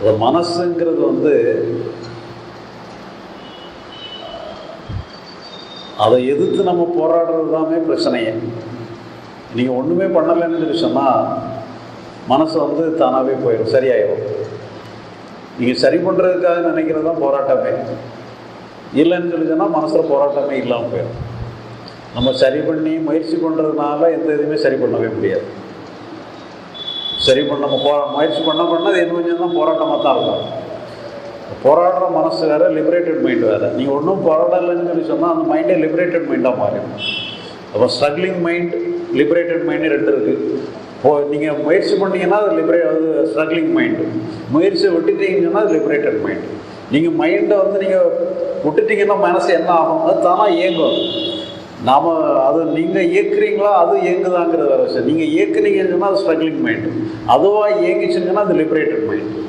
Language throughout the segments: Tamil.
அந்த மனசுங்கிறது வந்து அதை எதிர்த்து நம்ம போராடுறது தானே பிரச்சனையே. நீங்கள் ஒன்றுமே பண்ணலைன்னு சொல்லி சொன்னால் மனசு வந்து தானாகவே போயிடும் சரியாயிடும் நீங்கள் சரி பண்ணுறதுக்காக நினைக்கிறது தான் போராட்டமே. இல்லைன்னு சொல்லி சொன்னால் மனசில் போராட்டமே இல்லாமல் போயிடும் நம்ம சரி பண்ணி முயற்சி பண்ணுறதுனால எந்த இதுவுமே சரி பண்ணவே முடியாது. சரி பண்ண நம்ம போ முயற்சி பண்ண பண்ண அது இன்னும் கொஞ்சம் தான் போராட்டமாக தான் இருக்கும். போராடுற மனசு வேறு லிபரேட்டட் மைண்ட் வேறு. நீங்கள் ஒன்றும் போராடலைன்னு சொல்லி சொன்னால் அந்த மைண்டே லிபரேட்டட் மைண்டாக மாறிடும். அப்போ ஸ்ட்ரகிளிங் மைண்ட் லிபரேட்டட் மைண்டு ரெண்டு இருக்குது இப்போ நீங்கள் முயற்சி பண்ணீங்கன்னா அது லிபரே அது ஸ்ட்ரகிளிங் மைண்டு முயற்சியை விட்டுட்டீங்கன்னா அது லிபரேட்டட் மைண்டு நீங்கள் மைண்டை வந்து நீங்கள் விட்டுட்டீங்கன்னா மனசு என்ன ஆகும் அது தானாக இயங்கும். நாம் அது நீங்கள் இயக்குறீங்களா அது இயங்குதாங்கிறது வேறு விஷயம் நீங்கள் இயக்குனீங்கன்னா சொன்னால் அது ஸ்ட்ரகிளிங் மைண்டு அதுவாக இயங்கிச்சுங்கன்னா அது லிபரேட்டட் மைண்டு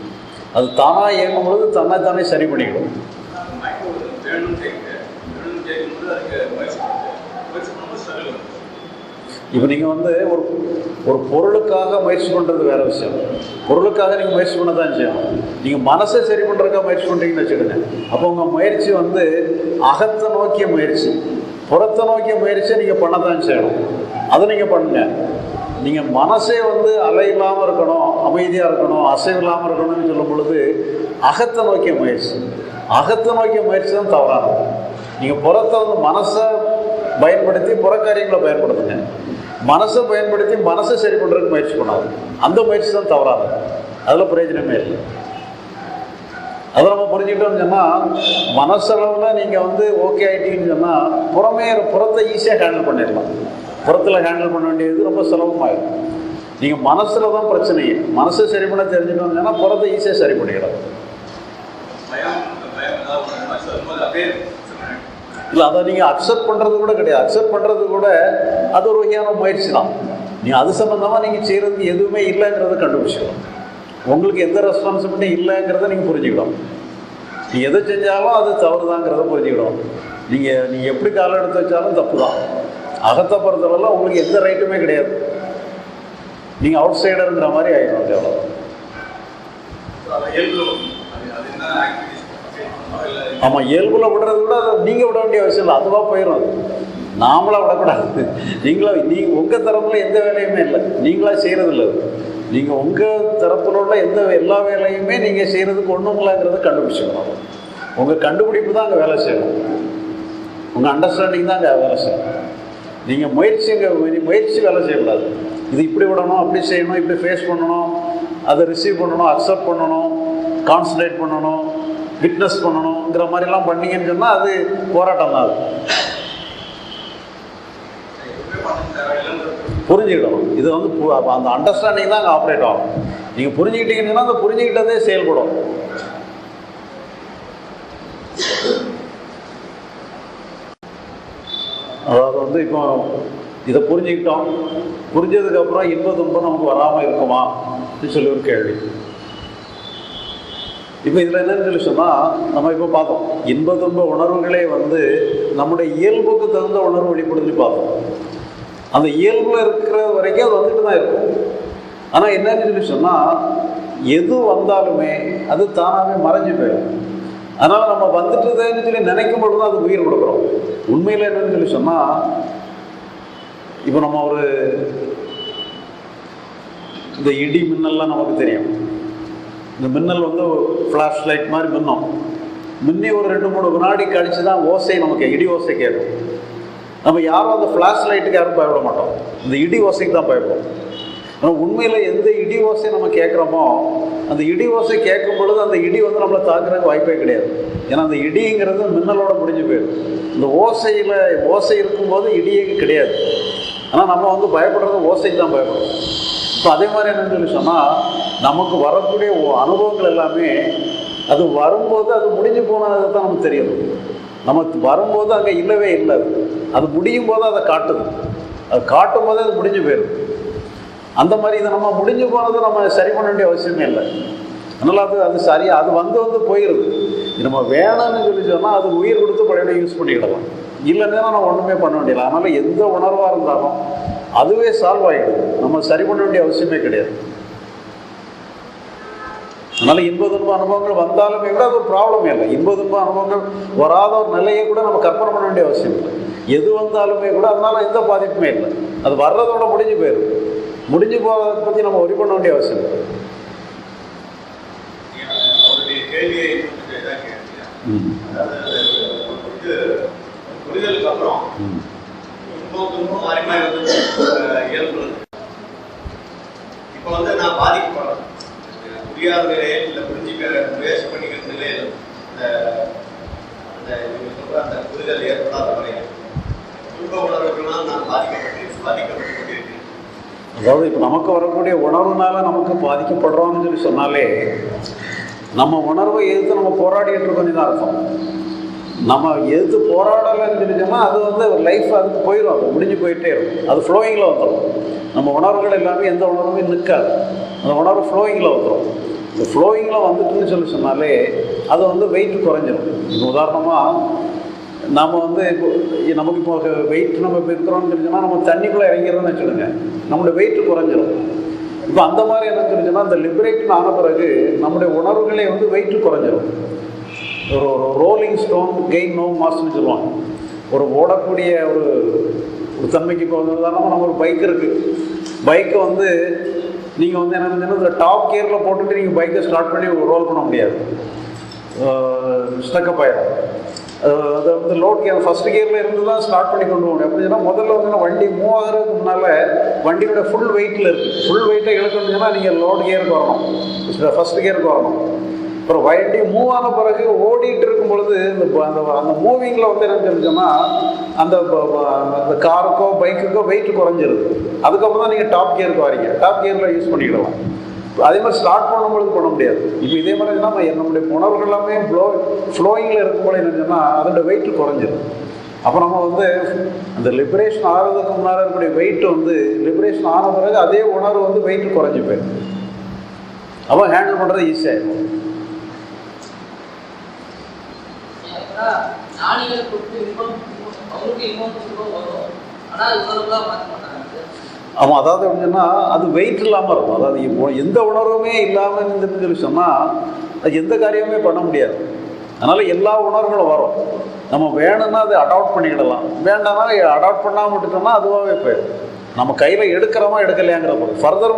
அது தானாக இயங்கும் பொழுது தன்னை தானே சரி பண்ணிக்கிடும் இப்போ நீங்கள் வந்து ஒரு ஒரு பொருளுக்காக முயற்சி பண்ணுறது வேற விஷயம். பொருளுக்காக நீங்கள் முயற்சி பண்ண தான் செய்யணும். நீங்கள் மனசை சரி பண்ணுறதுக்காக முயற்சி பண்ணுறீங்கன்னு வச்சுக்கோங்க. அப்போ உங்கள் முயற்சி வந்து அகத்தை நோக்கிய முயற்சி. புறத்தை நோக்கிய முயற்சியை நீங்கள் பண்ண தான் செய்யணும். அதை நீங்கள் பண்ணுங்கள் நீங்கள் மனசே வந்து அலை இல்லாமல் இருக்கணும் அமைதியாக இருக்கணும் அசைவு இல்லாமல் இருக்கணும்னு சொல்லும் பொழுது அகத்தை நோக்கிய முயற்சி. அகத்தை நோக்கிய முயற்சி தான் தவறானது. நீங்கள் புறத்தை வந்து மனசை பயன்படுத்தி புறக்காரியங்களை பயன்படுத்துங்க. மனசை பயன்படுத்தி மனசை சரி பண்ணுறதுக்கு முயற்சி பண்ணாது அந்த முயற்சி தான் தவறானது. அதில் பிரயோஜனமே இல்லை. அதை நம்ம புரிஞ்சுக்கிட்டோம்னு சொன்னால் மனசளவில் நீங்கள் வந்து ஓகே ஆகிட்டீங்கன்னு சொன்னால் புறமே புறத்தை ஈஸியாக ஹேண்டில் பண்ணிடலாம். புறத்தில் ஹேண்டில் பண்ண வேண்டியது ரொம்ப சுலபமாகிடும் நீங்கள் மனசில் தான் பிரச்சனையே மனசை சரி பண்ண தெரிஞ்சுட்டோம்னு சொன்னால் புறத்தை ஈஸியாக சரி பண்ணிடலாம் இல்லை அதை நீங்கள் அக்செப்ட் பண்ணுறது கூட கிடையாது. அக்செப்ட் பண்ணுறது கூட அது ஒரு வகையான முயற்சி தான். நீங்கள் அது சம்மந்தமாக நீங்கள் செய்கிறதுக்கு எதுவுமே இல்லைங்கிறத கண்டுபிடிச்சிடலாம் உங்களுக்கு எந்த ரெஸ்பான்சிபிலிட்டி இல்லைங்கிறத நீங்கள் புரிஞ்சுக்கணும். நீ எதை செஞ்சாலும் அது தவறு தாங்கிறத புரிஞ்சுக்கணும். நீங்கள் நீங்கள் எப்படி காலம் எடுத்து வச்சாலும் தப்பு தான் அகத்தை பொறுத்தளவில் உங்களுக்கு எந்த ரைட்டுமே கிடையாது. நீங்கள் அவுட் சைடருங்கிற மாதிரி ஆகிடும் இல்லை ஆமாம் இயல்புல விடுறத விட அதை நீங்கள் விட வேண்டிய அவசியம் இல்லை. அதுவாக போயிடும் அது. நாமளாக விடக்கூடாது. நீங்களா நீங்கள் உங்கள் தரப்பில் எந்த வேலையுமே இல்லை. நீங்களா செய்கிறது இல்லை நீங்கள் உங்கள் தரப்பில் உள்ள எந்த எல்லா வேலையுமே நீங்கள் செய்கிறதுக்கு ஒன்றுங்களாங்கிறத கண்டுபிடிச்சிக்கணும். உங்கள் கண்டுபிடிப்பு தான் அங்கே வேலை செய்யணும். உங்கள் அண்டர்ஸ்டாண்டிங் தான் அங்கே வேலை செய்யணும். நீங்கள் முயற்சிங்க முயற்சி வேலை செய்யக்கூடாது. இது இப்படி விடணும் அப்படி செய்யணும் இப்படி ஃபேஸ் பண்ணணும் அதை ரிசீவ் பண்ணணும் அக்செப்ட் பண்ணணும் கான்சன்ட்ரேட் பண்ணணும் விட்னஸ் பண்ணணுங்கிற மாதிரிலாம் பண்ணீங்கன்னு சொன்னால் அது போராட்டம் தான் அது எதுவுமே பண்ண புரிஞ்சுக்கிடும் இது வந்து பு- அந்த அண்டர்ஸ்டாண்டிங் தான் அங்கே ஆப்ரேட் ஆகும். நீங்கள் புரிஞ்சுக்கிட்டீங்கன்னா அந்த புரிஞ்சுக்கிட்டதே செயல்படும். அதாவது வந்து இப்போ இதை புரிஞ்சுக்கிட்டோம். புரிஞ்சதுக்கப்புறம் இன்ப துன்பம் நமக்கு வராமல் இருக்குமா? அப்படின்னு சொல்லி ஒரு கேள்வி. இப்போ இதில் என்னன்னு சொல்லி சொன்னால் நம்ம இப்போ பார்த்தோம். இன்ப துன்ப உணர்வுகளே வந்து நம்முடைய இயல்புக்கு தகுந்த உணர்வு வெளிப்படுத்தி பார்த்தோம் அந்த இயல்பில் இருக்கிற வரைக்கும் அது வந்துட்டு தான் இருக்கும். ஆனால் என்னன்னு சொல்லி சொன்னால் எது வந்தாலுமே அது தானாகவே மறைஞ்சு போயிடும். அதனால் நம்ம வந்துட்டுதுன்னு சொல்லி நினைக்கும் பொழுது அது உயிர் கொடுக்குறோம். உண்மையில் என்னன்னு சொல்லி சொன்னால் இப்போ நம்ம ஒரு இந்த இடி மின்னல்லாம் நமக்கு தெரியும். இந்த மின்னல் வந்து ஃப்ளாஷ் லைட் மாதிரி மின்னும். முன்னே ஒரு ரெண்டு மூணு வினாடி கழிச்சு தான் ஓசை நமக்கு இடி ஓசை கேட்கும். நம்ம யாரும் அந்த ஃப்ளாஷ் லைட்டுக்கு யாரும் பயப்பட மாட்டோம். இந்த இடி ஓசைக்கு தான் பயப்படும். ஆனால் உண்மையில் எந்த இடி ஓசை நம்ம கேட்குறோமோ அந்த இடி ஓசை கேட்கும் பொழுது அந்த இடி வந்து நம்மளை தாக்குறதுக்கு வாய்ப்பே கிடையாது. ஏன்னா அந்த இடிங்கிறது மின்னலோட முடிஞ்சு போயிடும். இந்த ஓசையில் ஓசை இருக்கும்போது இடியே கிடையாது. ஆனால் நம்ம வந்து பயப்படுறது ஓசைக்கு தான் பயப்படுறோம். இப்போ அதே மாதிரி என்னன்னு சொல்லி சொன்னால் நமக்கு வரக்கூடிய அனுபவங்கள் எல்லாமே அது வரும்போது அது முடிஞ்சு போனது தான் நமக்கு தெரியும். நமக்கு வரும்போது அங்கே இல்லவே இல்லை. அது முடியும் போது அதை காட்டுது. அது காட்டும் போதே அது முடிஞ்சு போயிடும் அந்த மாதிரி இதை நம்ம முடிஞ்சு போனது நம்ம சரி பண்ண வேண்டிய அவசியமே இல்லை. அதனால் அது அது சரியாக அது வந்து வந்து போயிடுது நம்ம வேணும்னு சொல்லி சொன்னால் அது உயிர் கொடுத்து பழைய யூஸ் பண்ணிக்கிடலாம். இல்லைன்னா நம்ம ஒன்றுமே பண்ண வேண்டியல அதனால் எந்த உணர்வாக இருந்தாலும் அதுவே சால்வ் ஆகிடுது நம்ம சரி பண்ண வேண்டிய அவசியமே கிடையாது. அதனால் இன்ப துன்ப அனுபவங்கள் வந்தாலுமே கூட அது ஒரு ப்ராப்ளமே இல்லை. இன்ப துன்ப அனுபவங்கள் வராத ஒரு நிலையை கூட நம்ம கற்பனை பண்ண வேண்டிய அவசியம் இல்லை. எது வந்தாலுமே கூட அதனால எந்த பாதிப்புமே இல்லை. அது வர்றதோட முடிஞ்சு போயிடும் முடிஞ்சு போகிறத பற்றி நம்ம ஒரி பண்ண வேண்டிய அவசியம் இல்லை. இப்போ வந்து நான் பாதிக்கப்படுறேன். புரியாத நிலையில் இல்லை புரிஞ்சுக்கிற முயற்சி பண்ணிக்கிற நிலையில் இந்த அந்த நீங்கள் சொல்ற அந்த புரிதல் ஏற்படாத வரையில் துன்ப உணர்வுகள்லாம் நான் பாதிக்கப்பட்டு பாதிக்கப்பட்டு கொண்டிருக்கிறேன் அதாவது இப்போ நமக்கு வரக்கூடிய உணர்வுனால நமக்கு பாதிக்கப்படுறோம்னு சொல்லி சொன்னாலே நம்ம உணர்வை எதிர்த்து நம்ம போராடிட்டு இருக்கோம் தான் அர்த்தம். நம்ம எதிர்த்து போராடலைன்னு தெரிஞ்சோம்னா அது வந்து லைஃப் அதுக்கு போயிடும் அது முடிஞ்சு போயிட்டே இருக்கும். அது ஃப்ளோயிங்கில் வந்துடும் நம்ம உணர்வுகள் எல்லாமே எந்த உணர்வுமே நிற்காது. அந்த உணர்வு ஃப்ளோயிங்கில் வந்துடும் இந்த ஃப்ளோயிங்கில் வந்துட்டுன்னு சொல்லி சொன்னாலே அது வந்து வெயிட் குறைஞ்சிடும் உதாரணமாக நம்ம வந்து இப்போ நமக்கு இப்போ வெயிட் நம்ம இப்போ இருக்கிறோம்னு தெரிஞ்சுன்னா நம்ம தண்ணிக்குள்ளே இறங்கிறோம்னு வச்சுடுங்க நம்மளுடைய வெயிட் குறைஞ்சிரும். இப்போ அந்த மாதிரி என்ன தெரிஞ்சுன்னா இந்த லிபரேட்னு ஆன பிறகு நம்முடைய உணர்வுகளே வந்து வெயிட் குறைஞ்சிரும். ஒரு ஒரு ரோலிங் ஸ்டோன் கெயின் நோ மாஸ்ன்னு சொல்லுவாங்க. ஒரு ஓடக்கூடிய ஒரு ஒரு தன்மைக்கு இப்போ வந்து உதாரணமாக நம்ம ஒரு பைக் இருக்குது பைக்கை வந்து நீங்கள் வந்து என்ன செஞ்சீங்கன்னா இந்த டாப் கியரில் போட்டுட்டு நீங்கள் பைக்கை ஸ்டார்ட் பண்ணி ரோல் பண்ண முடியாது. ஸ்டக்கப் ஆயிடும் அது வந்து லோட் கியர் ஃபர்ஸ்ட் கியரில் இருந்து தான் ஸ்டார்ட் பண்ணி கொண்டு போகணும் எப்படின்னா முதல்ல வந்து வண்டி மூவ் ஆகிறதுக்கு முன்னால் வண்டியோட ஃபுல் வெயிட்டில் இருக்குது ஃபுல் வெயிட்டை இழுக்கணும்னா நீங்கள் லோட் கியருக்கு வரணும். ஃபர்ஸ்ட் கியருக்கு வரணும். அப்புறம் வண்டி மூவ் ஆன பிறகு ஓடிட்டு இருக்கும் பொழுது இந்த அந்த அந்த மூவிங்கில் வந்து என்ன தெரிஞ்சோன்னா அந்த அந்த காருக்கோ பைக்குக்கோ வெயிட் குறைஞ்சிருது. அதுக்கப்புறம் தான் நீங்கள் டாப் கியருக்கு வரீங்க. டாப் கியரில் யூஸ் பண்ணிக்கிடலாம். அதே மாதிரி ஸ்டார்ட் பண்ணும்பொழுது பண்ண முடியாது. இப்போ இதே மாதிரி நம்ம நம்முடைய உணர்வுகள் எல்லாமே ஃப்ளோ ஃப்ளோயிங்கில் இருக்கும்போது என்ன சொன்னால் அதோட வெயிட் குறைஞ்சிடும் அப்போ நம்ம வந்து அந்த லிபரேஷன் ஆகிறதுக்கு முன்னால் இருக்கக்கூடிய வெயிட் வந்து லிபரேஷன் ஆன பிறகு அதே உணர்வு வந்து வெயிட் குறைஞ்சி போயிடும். அப்போ ஹேண்டில் பண்ணுறது ஈஸியாகிடும் இருக்கும் இன்பம் அவங்களுக்கு இன்பம் வரும். பார்க்க மாட்டாங்க ஆமாம் அதாவது எப்படின்னா அது வெயிட் இல்லாமல் இருக்கும். அதாவது எந்த உணர்வுமே இல்லாமல் இருந்துன்னு சொல்லி சொன்னால் அது எந்த காரியமுமே பண்ண முடியாது. அதனால் எல்லா உணர்வுகளும் வரும். நம்ம வேணும்னா அதை அடாப்ட் பண்ணிக்கிடலாம். வேண்டாம்னா அடாப்ட் பண்ணாமல் விட்டுட்டோம்னா அதுவாகவே போயிடும். நம்ம கையில் எடுக்கிறோமா எடுக்கலையாங்கிற பொருள் ஃபர்தர்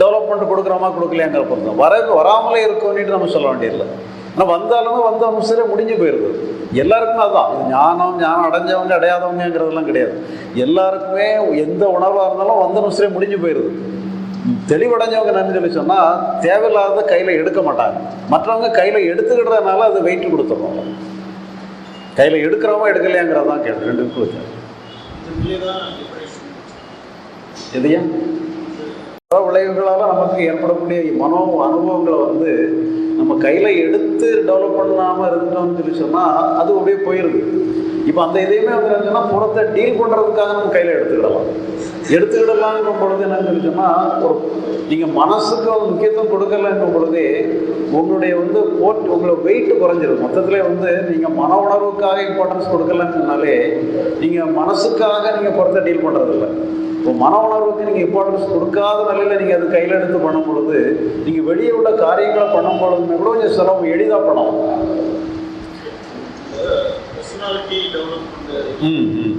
டெவலப்மெண்ட் கொடுக்குறோமா கொடுக்கலையாங்கிற பொருள் தான். வர வராமலே இருக்கோன்னுட்டு நம்ம சொல்ல வேண்டியதில்லை. ஆனால் வந்தாலுமே வந்த நிமிஷத்துல முடிஞ்சு போயிடுது எல்லாருக்குமே அதுதான் இது ஞானம் ஞானம் அடைஞ்சவங்க அடையாதவங்கங்கிறதெல்லாம் கிடையாது. எல்லாருக்குமே எந்த உணர்வாக இருந்தாலும் வந்த நிமிஷத்துல முடிஞ்சு போயிடுது தெளிவடைஞ்சவங்க என்னன்னு சொல்லி சொன்னால் தேவையில்லாத கையில் எடுக்க மாட்டாங்க. மற்றவங்க கையில் எடுத்துக்கிட்டதுனால அது வெயிட் கொடுத்துருவாங்க கையில் எடுக்கிறவங்க எடுக்கலையாங்கிறது தான் கேள்வி ரெண்டு பேருக்கும். எதையா பல விளைவுகளால் நமக்கு ஏற்படக்கூடிய மனோ அனுபவங்களை வந்து நம்ம கையில் எடுத்து டெவலப் பண்ணாமல் இருந்துட்டோம்னு சொல்லி சொன்னால் அது அப்படியே போயிடுது இப்போ அந்த இதையுமே வந்து என்னன்னா புறத்தை டீல் பண்ணுறதுக்காக நம்ம கையில் எடுத்துக்கிடலாம். எடுத்துக்கிடலாங்கிற பொழுது என்னன்னு சொன்னால் ஒரு நீங்கள் மனசுக்கு ஒரு முக்கியத்துவம் கொடுக்கலன்ற பொழுதே உங்களுடைய வந்து போட் உங்களை வெயிட் குறைஞ்சிரும். மொத்தத்திலே வந்து நீங்கள் மன உணர்வுக்காக இம்பார்ட்டன்ஸ் கொடுக்கலன்னு சொன்னாலே நீங்கள் மனசுக்காக நீங்கள் புறத்தை டீல் பண்ணுறதில்ல இப்போ மன உணர்வுக்கு நீங்கள் இம்பார்ட்டன்ஸ் கொடுக்காத நிலையில் நீங்கள் அது கையில் எடுத்து பண்ணும் பொழுது நீங்கள் வெளியே உள்ள காரியங்களை பண்ணும் பொழுதுமே கூட கொஞ்சம் சிரமம் எளிதாக டெவலப்மெண்ட் ம் ம்.